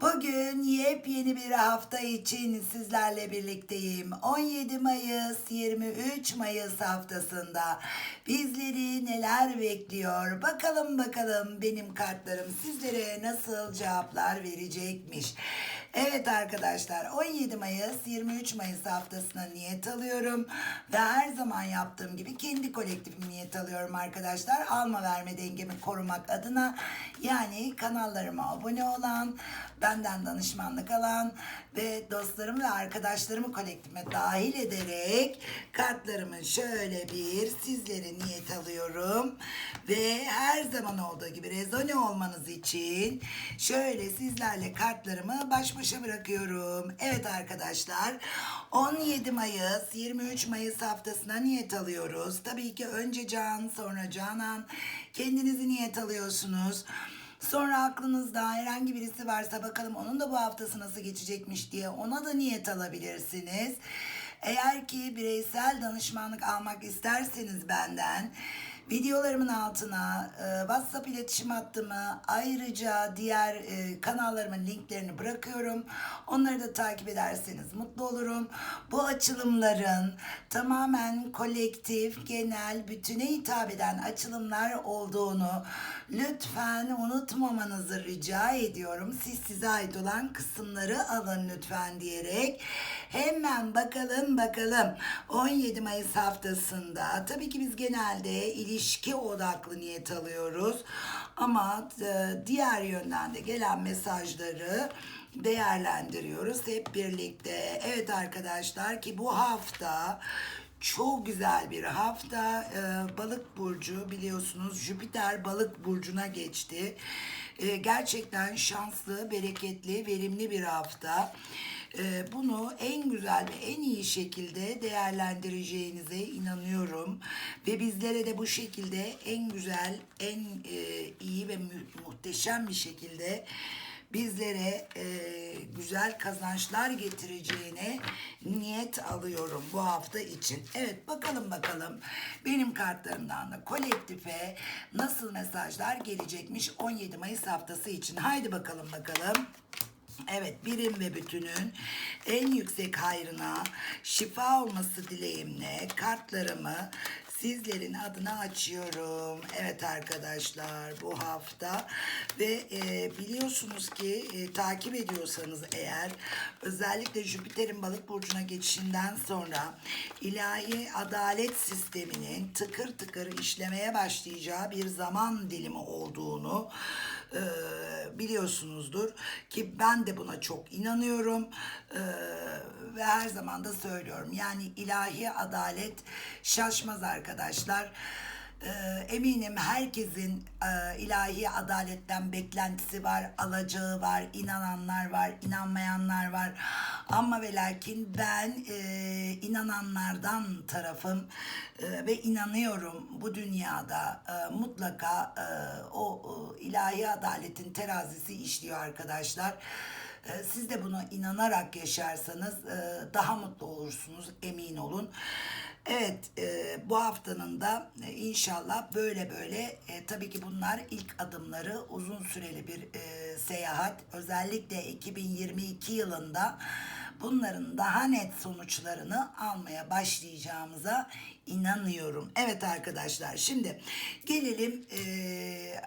Bugün yepyeni bir hafta için sizlerle birlikteyim. 17 Mayıs 23 Mayıs haftasında bizleri neler bekliyor? Bakalım bakalım benim kartlarım sizlere nasıl cevaplar verecekmiş. Evet arkadaşlar 17 Mayıs 23 Mayıs haftasına niyet alıyorum ve her zaman yaptığım gibi kendi kolektifimi niyet alıyorum arkadaşlar. Alma verme dengemi korumak adına yani kanallarıma abone olan, benden danışmanlık alan ve dostlarım ve arkadaşlarımı kolektifime dahil ederek kartlarımı şöyle bir sizlere niyet alıyorum ve her zaman olduğu gibi rezone olmanız için şöyle sizlerle kartlarımı baş başa bırakıyorum. Evet arkadaşlar 17 Mayıs 23 Mayıs haftasına niyet alıyoruz. Tabii ki önce Can sonra Canan kendinizi niyet alıyorsunuz. Sonra aklınızda herhangi birisi varsa bakalım onun da bu haftası nasıl geçecekmiş diye ona da niyet alabilirsiniz. Eğer ki bireysel danışmanlık almak isterseniz benden videolarımın altına e, WhatsApp iletişim hattımı ayrıca diğer e, kanallarımın linklerini bırakıyorum. Onları da takip ederseniz mutlu olurum. Bu açılımların tamamen kolektif, genel, bütüne hitap eden açılımlar olduğunu lütfen unutmamanızı rica ediyorum. Siz size ait olan kısımları alın lütfen diyerek hemen bakalım bakalım 17 Mayıs haftasında tabii ki biz genelde ilişki odaklı niyet alıyoruz ama e, diğer yönden de gelen mesajları değerlendiriyoruz hep birlikte. Evet arkadaşlar ki bu hafta çok güzel bir hafta. Ee, balık burcu biliyorsunuz Jüpiter balık burcuna geçti. Ee, gerçekten şanslı, bereketli, verimli bir hafta. Ee, bunu en güzel ve en iyi şekilde değerlendireceğinize inanıyorum. Ve bizlere de bu şekilde en güzel, en e, iyi ve muhteşem bir şekilde bizlere e, güzel kazançlar getireceğine niyet alıyorum bu hafta için. Evet bakalım bakalım benim kartlarımdan da kolektife nasıl mesajlar gelecekmiş 17 Mayıs haftası için. Haydi bakalım bakalım. Evet birim ve bütünün en yüksek hayrına şifa olması dileğimle kartlarımı sizlerin adına açıyorum. Evet arkadaşlar bu hafta ve e, biliyorsunuz ki e, takip ediyorsanız eğer özellikle Jüpiter'in balık burcuna geçişinden sonra ilahi adalet sisteminin tıkır tıkır işlemeye başlayacağı bir zaman dilimi olduğunu e, biliyorsunuzdur ki ben de buna çok inanıyorum E, ve her zaman da söylüyorum yani ilahi adalet şaşmaz arkadaşlar. E, eminim herkesin e, ilahi adaletten beklentisi var, alacağı var, inananlar var, inanmayanlar var. Ama ve lakin ben e, inananlardan tarafım e, ve inanıyorum bu dünyada mutlaka o ilahi adaletin terazisi işliyor arkadaşlar. Siz de buna inanarak yaşarsanız daha mutlu olursunuz emin olun. Evet e, bu haftanın da e, inşallah böyle böyle e, tabii ki bunlar ilk adımları uzun süreli bir e, seyahat. Özellikle 2022 yılında bunların daha net sonuçlarını almaya başlayacağımıza inanıyorum. Evet arkadaşlar şimdi gelelim e,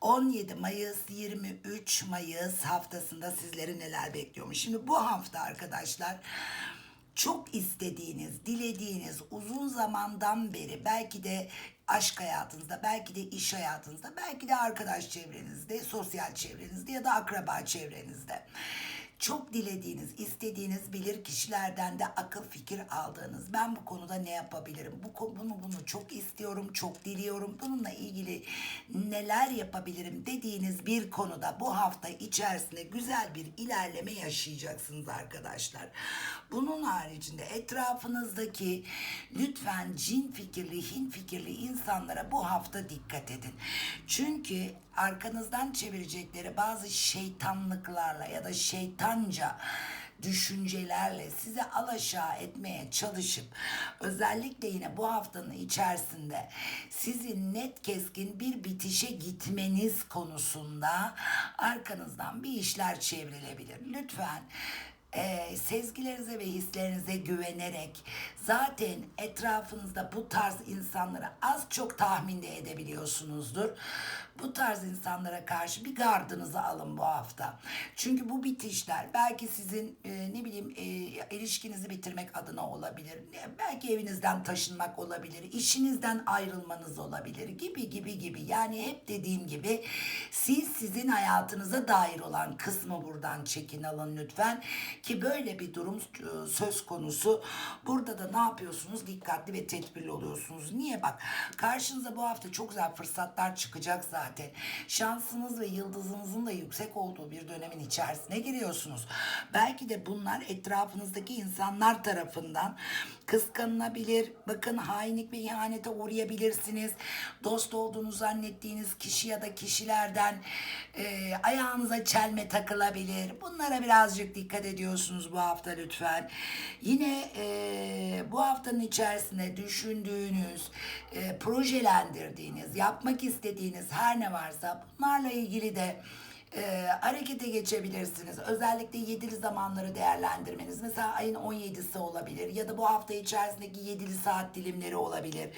17 Mayıs 23 Mayıs haftasında sizleri neler bekliyormuş. Şimdi bu hafta arkadaşlar çok istediğiniz, dilediğiniz uzun zamandan beri belki de aşk hayatınızda, belki de iş hayatınızda, belki de arkadaş çevrenizde, sosyal çevrenizde ya da akraba çevrenizde çok dilediğiniz, istediğiniz bilir kişilerden de akıl fikir aldığınız. Ben bu konuda ne yapabilirim? Bu bunu bunu çok istiyorum, çok diliyorum. Bununla ilgili neler yapabilirim dediğiniz bir konuda bu hafta içerisinde güzel bir ilerleme yaşayacaksınız arkadaşlar. Bunun haricinde etrafınızdaki lütfen cin fikirli, hin fikirli insanlara bu hafta dikkat edin. Çünkü arkanızdan çevirecekleri bazı şeytanlıklarla ya da şeytanca düşüncelerle sizi alaşağı etmeye çalışıp özellikle yine bu haftanın içerisinde sizin net keskin bir bitişe gitmeniz konusunda arkanızdan bir işler çevrilebilir. Lütfen e, sezgilerinize ve hislerinize güvenerek zaten etrafınızda bu tarz insanları az çok tahminde edebiliyorsunuzdur. Bu tarz insanlara karşı bir gardınızı alın bu hafta. Çünkü bu bitişler belki sizin e, ne bileyim e, ilişkinizi bitirmek adına olabilir. Belki evinizden taşınmak olabilir. işinizden ayrılmanız olabilir gibi gibi gibi. Yani hep dediğim gibi siz sizin hayatınıza dair olan kısmı buradan çekin alın lütfen. Ki böyle bir durum e, söz konusu. Burada da ne yapıyorsunuz? Dikkatli ve tedbirli oluyorsunuz. Niye bak? Karşınıza bu hafta çok güzel fırsatlar çıkacak zaten. Şansınız ve yıldızınızın da yüksek olduğu bir dönemin içerisine giriyorsunuz. Belki de bunlar etrafınızdaki insanlar tarafından kıskanılabilir. Bakın hainlik ve ihanete uğrayabilirsiniz. Dost olduğunu zannettiğiniz kişi ya da kişilerden e, ayağınıza çelme takılabilir. Bunlara birazcık dikkat ediyorsunuz bu hafta lütfen. Yine e, bu haftanın içerisinde düşündüğünüz, e, projelendirdiğiniz, yapmak istediğiniz her ne varsa bunlarla ilgili de e, harekete geçebilirsiniz. Özellikle yedili zamanları değerlendirmeniz. Mesela ayın 17'si olabilir ya da bu hafta içerisindeki yedili saat dilimleri olabilir.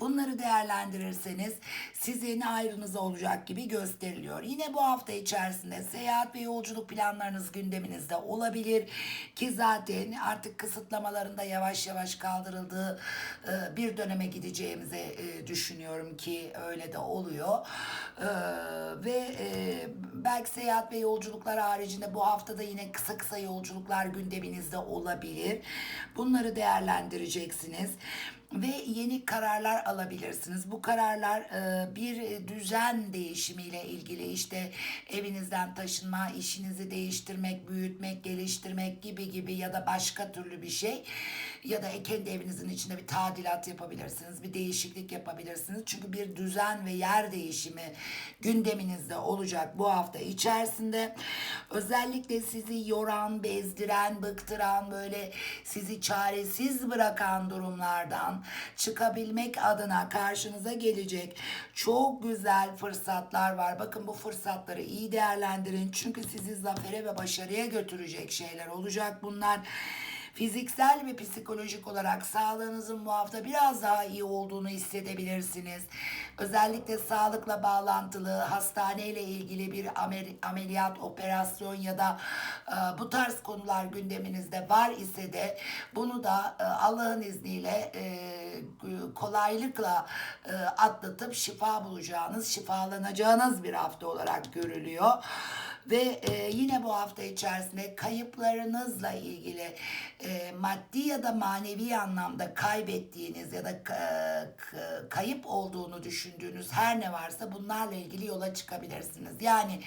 Bunları değerlendirirseniz sizin ayrınıza olacak gibi gösteriliyor. Yine bu hafta içerisinde seyahat ve yolculuk planlarınız gündeminizde olabilir ki zaten artık kısıtlamaların da yavaş yavaş kaldırıldığı e, bir döneme gideceğimizi e, düşünüyorum ki öyle de oluyor. E, ve belki seyahat ve yolculuklar haricinde bu haftada yine kısa kısa yolculuklar gündeminizde olabilir. Bunları değerlendireceksiniz ve yeni kararlar alabilirsiniz. Bu kararlar e, bir düzen değişimiyle ilgili işte evinizden taşınma, işinizi değiştirmek, büyütmek, geliştirmek gibi gibi ya da başka türlü bir şey ya da kendi evinizin içinde bir tadilat yapabilirsiniz, bir değişiklik yapabilirsiniz. Çünkü bir düzen ve yer değişimi gündeminizde olacak bu hafta içerisinde. Özellikle sizi yoran, bezdiren, bıktıran böyle sizi çaresiz bırakan durumlardan çıkabilmek adına karşınıza gelecek çok güzel fırsatlar var. Bakın bu fırsatları iyi değerlendirin. Çünkü sizi zafere ve başarıya götürecek şeyler olacak bunlar. Fiziksel ve psikolojik olarak sağlığınızın bu hafta biraz daha iyi olduğunu hissedebilirsiniz. Özellikle sağlıkla bağlantılı, hastaneyle ilgili bir amel- ameliyat, operasyon ya da e, bu tarz konular gündeminizde var ise de bunu da e, Allah'ın izniyle e, kolaylıkla e, atlatıp şifa bulacağınız, şifalanacağınız bir hafta olarak görülüyor. Ve e, yine bu hafta içerisinde kayıplarınızla ilgili e, maddi ya da manevi anlamda kaybettiğiniz ya da ka- kayıp olduğunu düşündüğünüz her ne varsa bunlarla ilgili yola çıkabilirsiniz. Yani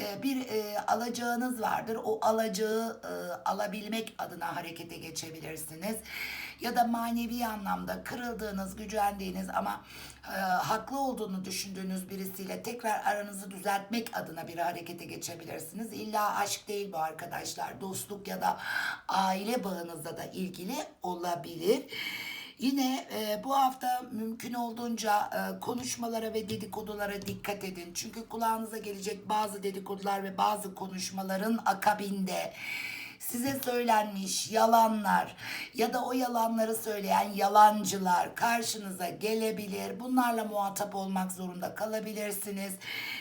e, bir e, alacağınız vardır. O alacağı e, alabilmek adına harekete geçebilirsiniz. Ya da manevi anlamda kırıldığınız, gücendiğiniz ama haklı olduğunu düşündüğünüz birisiyle tekrar aranızı düzeltmek adına bir harekete geçebilirsiniz. İlla aşk değil bu arkadaşlar. Dostluk ya da aile bağınızla da ilgili olabilir. Yine e, bu hafta mümkün olduğunca e, konuşmalara ve dedikodulara dikkat edin. Çünkü kulağınıza gelecek bazı dedikodular ve bazı konuşmaların akabinde size söylenmiş yalanlar ya da o yalanları söyleyen yalancılar karşınıza gelebilir. Bunlarla muhatap olmak zorunda kalabilirsiniz.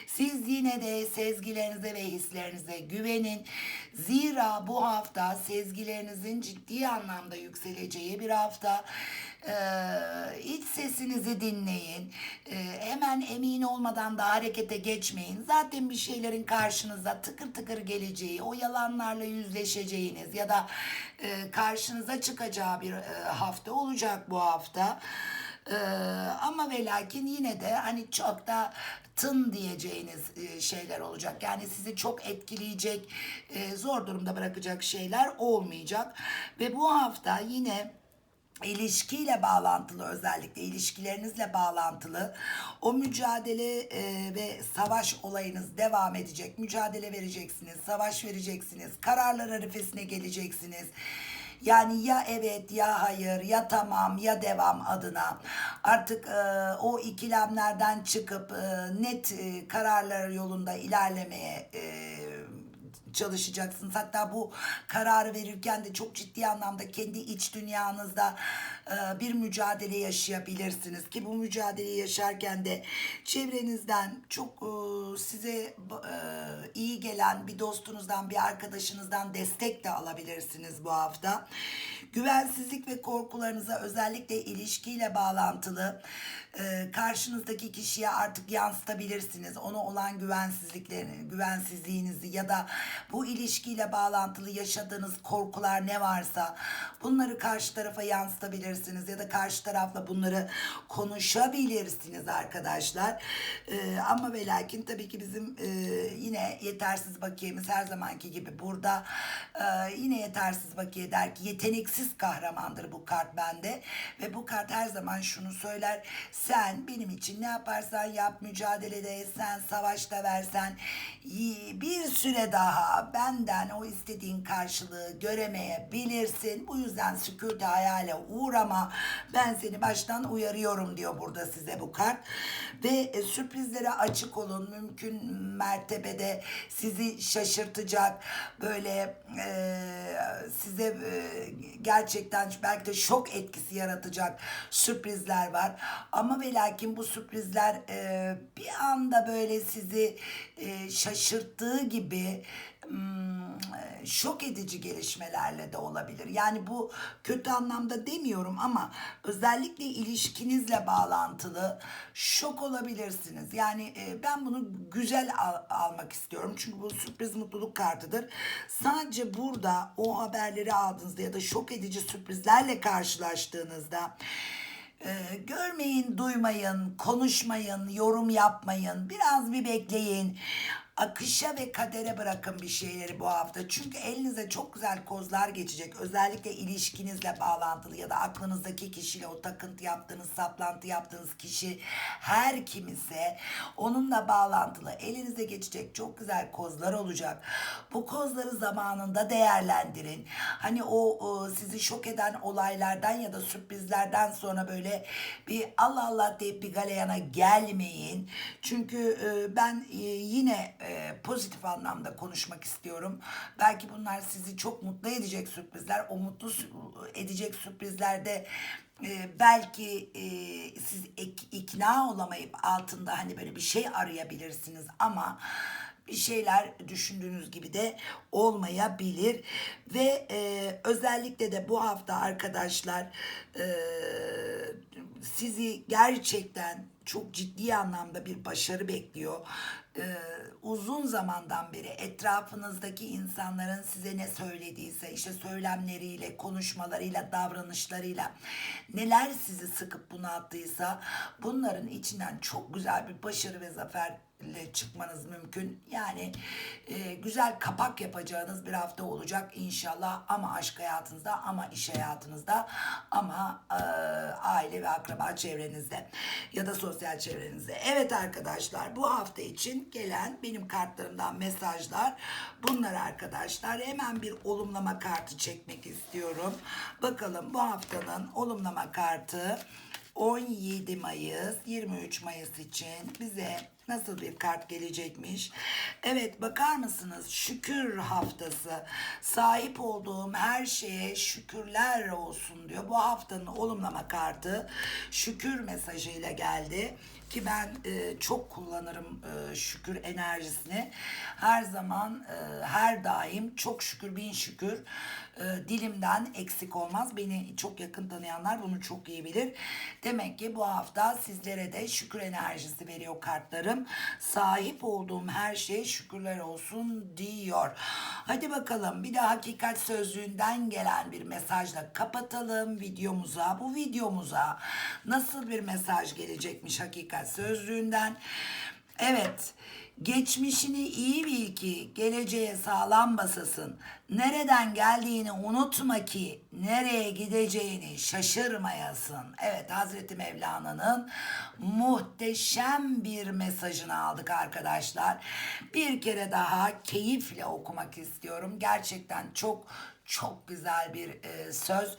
Siz yine de sezgilerinize ve hislerinize güvenin. Zira bu hafta sezgilerinizin ciddi anlamda yükseleceği bir hafta. Ee, iç sesinizi dinleyin. Ee, hemen emin olmadan da harekete geçmeyin. Zaten bir şeylerin karşınıza tıkır tıkır geleceği, o yalanlarla yüzleşeceğiniz ya da e, karşınıza çıkacağı bir e, hafta olacak bu hafta. Ee, ama ve lakin yine de hani çok da tın diyeceğiniz e, şeyler olacak. Yani sizi çok etkileyecek, e, zor durumda bırakacak şeyler olmayacak. Ve bu hafta yine ilişkiyle bağlantılı özellikle ilişkilerinizle bağlantılı o mücadele e, ve savaş olayınız devam edecek. Mücadele vereceksiniz, savaş vereceksiniz, kararlar arifesine geleceksiniz. Yani ya evet ya hayır ya tamam ya devam adına artık e, o ikilemlerden çıkıp e, net e, kararlar yolunda ilerlemeye e, çalışacaksınız. Hatta bu kararı verirken de çok ciddi anlamda kendi iç dünyanızda bir mücadele yaşayabilirsiniz ki bu mücadeleyi yaşarken de çevrenizden çok e, size e, iyi gelen bir dostunuzdan, bir arkadaşınızdan destek de alabilirsiniz bu hafta. Güvensizlik ve korkularınıza özellikle ilişkiyle bağlantılı e, karşınızdaki kişiye artık yansıtabilirsiniz. Ona olan güvensizliklerini, güvensizliğinizi ya da bu ilişkiyle bağlantılı yaşadığınız korkular ne varsa bunları karşı tarafa yansıtabilirsiniz ya da karşı tarafla bunları konuşabilirsiniz arkadaşlar. E, ama ve lakin tabii ki bizim e, yine yetersiz bakiyemiz her zamanki gibi burada. E, yine yetersiz bakiye der ki yeteneksiz kahramandır bu kart bende. Ve bu kart her zaman şunu söyler sen benim için ne yaparsan yap mücadelede etsen savaşta versen bir süre daha benden o istediğin karşılığı göremeyebilirsin. Bu yüzden sükût hayale uğrama ben seni baştan uyarıyorum diyor burada size bu kart. Ve e, sürprizlere açık olun. Mümkün mertebede sizi şaşırtacak böyle e, size e, gerçekten belki de şok etkisi yaratacak sürprizler var. Ama ve lakin bu sürprizler e, bir anda böyle sizi e, şaşırttığı gibi hmm, şok edici gelişmelerle de olabilir. Yani bu kötü anlamda demiyorum ama özellikle ilişkinizle bağlantılı şok olabilirsiniz. Yani e, ben bunu güzel al- almak istiyorum. Çünkü bu sürpriz mutluluk kartıdır. Sadece burada o haberleri aldığınızda ya da şok edici sürprizlerle karşılaştığınızda ee, görmeyin, duymayın, konuşmayın, yorum yapmayın. Biraz bir bekleyin. Akışa ve kadere bırakın bir şeyleri bu hafta. Çünkü elinize çok güzel kozlar geçecek. Özellikle ilişkinizle bağlantılı ya da aklınızdaki kişiyle o takıntı yaptığınız, saplantı yaptığınız kişi her kim ise onunla bağlantılı elinize geçecek çok güzel kozlar olacak. Bu kozları zamanında değerlendirin. Hani o, o sizi şok eden olaylardan ya da sürprizlerden sonra böyle bir Allah Allah deyip bir galeyana gelmeyin. Çünkü e, ben e, yine e, pozitif anlamda konuşmak istiyorum. Belki bunlar sizi çok mutlu edecek sürprizler. O mutlu edecek sürprizlerde e, belki e, siz ek- ikna olamayıp altında hani böyle bir şey arayabilirsiniz ama bir şeyler düşündüğünüz gibi de olmayabilir ve e, özellikle de bu hafta arkadaşlar e, sizi gerçekten çok ciddi anlamda bir başarı bekliyor. Ee, uzun zamandan beri etrafınızdaki insanların size ne söylediyse işte söylemleriyle, konuşmalarıyla, davranışlarıyla neler sizi sıkıp bunalttıysa bunların içinden çok güzel bir başarı ve zaferle çıkmanız mümkün. Yani e, güzel kapak yapacağınız bir hafta olacak inşallah ama aşk hayatınızda ama iş hayatınızda ama e, aile ve akraba çevrenizde ya da sosyal çevrenizde. Evet arkadaşlar bu hafta için gelen benim kartlarımdan mesajlar bunlar arkadaşlar. Hemen bir olumlama kartı çekmek istiyorum. Bakalım bu haftanın olumlama kartı 17 Mayıs 23 Mayıs için bize nasıl bir kart gelecekmiş? Evet bakar mısınız? Şükür haftası. Sahip olduğum her şeye şükürler olsun diyor. Bu haftanın olumlama kartı şükür mesajıyla geldi ki ben e, çok kullanırım e, şükür enerjisini. Her zaman e, her daim çok şükür bin şükür e, dilimden eksik olmaz. Beni çok yakın tanıyanlar bunu çok iyi bilir. Demek ki bu hafta sizlere de şükür enerjisi veriyor kartlarım. Sahip olduğum her şeye şükürler olsun diyor. Hadi bakalım bir de hakikat sözlüğünden gelen bir mesajla kapatalım videomuza. Bu videomuza nasıl bir mesaj gelecekmiş hakikat sözlüğünden? Evet. Geçmişini iyi bil ki geleceğe sağlam basasın. Nereden geldiğini unutma ki nereye gideceğini şaşırmayasın. Evet Hazreti Mevlana'nın muhteşem bir mesajını aldık arkadaşlar. Bir kere daha keyifle okumak istiyorum. Gerçekten çok çok güzel bir e, söz.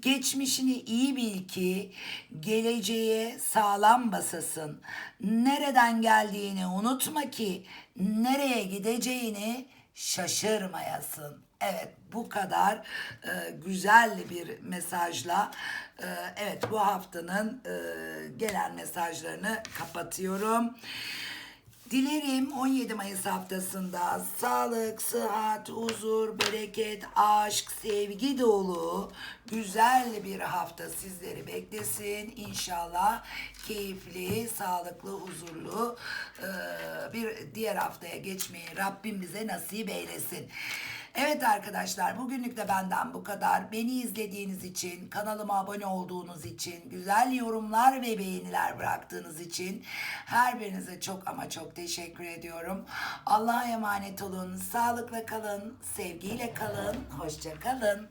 Geçmişini iyi bil ki geleceğe sağlam basasın. Nereden geldiğini unutma ki nereye gideceğini şaşırmayasın. Evet bu kadar e, güzel bir mesajla e, evet bu haftanın e, gelen mesajlarını kapatıyorum. Dilerim 17 Mayıs haftasında sağlık, sıhhat, huzur, bereket, aşk, sevgi dolu güzel bir hafta sizleri beklesin. İnşallah keyifli, sağlıklı, huzurlu e, bir diğer haftaya geçmeyi Rabbim bize nasip eylesin. Evet arkadaşlar bugünlük de benden bu kadar. Beni izlediğiniz için, kanalıma abone olduğunuz için, güzel yorumlar ve beğeniler bıraktığınız için her birinize çok ama çok teşekkür ediyorum. Allah'a emanet olun, sağlıkla kalın, sevgiyle kalın, hoşça kalın.